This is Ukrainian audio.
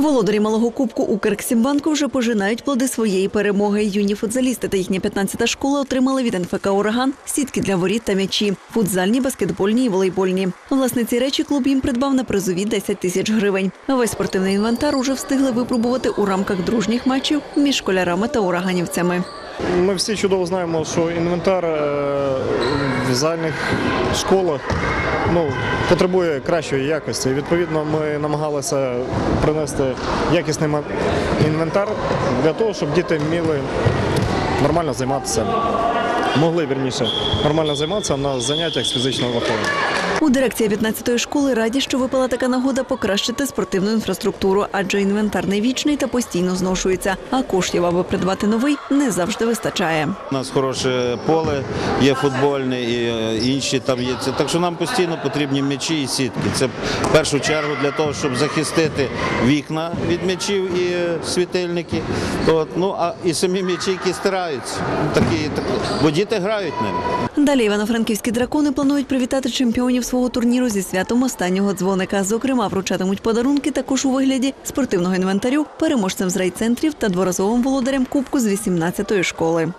Володарі малого кубку Укрексімбанку вже пожинають плоди своєї перемоги. Юні футзалісти та їхня 15-та школа отримали від НФК Ураган сітки для воріт та м'ячі, футзальні, баскетбольні і волейбольні. Власне, ці речі клуб їм придбав на призові 10 тисяч гривень. Весь спортивний інвентар уже встигли випробувати у рамках дружніх матчів між школярами та ураганівцями. Ми всі чудово знаємо, що інвентар е, в загальних школах ну, потребує кращої якості. Відповідно, ми намагалися принести якісний інвентар для того, щоб діти вміли нормально займатися, могли вірніше нормально займатися на заняттях з фізичного виховання. У дирекції 15-ї школи раді, що випала така нагода покращити спортивну інфраструктуру, адже інвентар не вічний та постійно зношується. А коштів, аби придбати новий, не завжди вистачає. У нас хороше поле, є футбольне і е, інші там є. Так що нам постійно потрібні м'ячі і сітки. Це в першу чергу для того, щоб захистити вікна від м'ячів і е, світильники. От, ну, а і самі м'ячі, які стираються. Ну, Такі, бо діти грають ними. Далі івано-франківські дракони планують привітати чемпіонів свого турніру зі святом останнього дзвоника. Зокрема, вручатимуть подарунки також у вигляді спортивного інвентарю переможцем з райцентрів та дворазовим володарем кубку з 18-ї школи.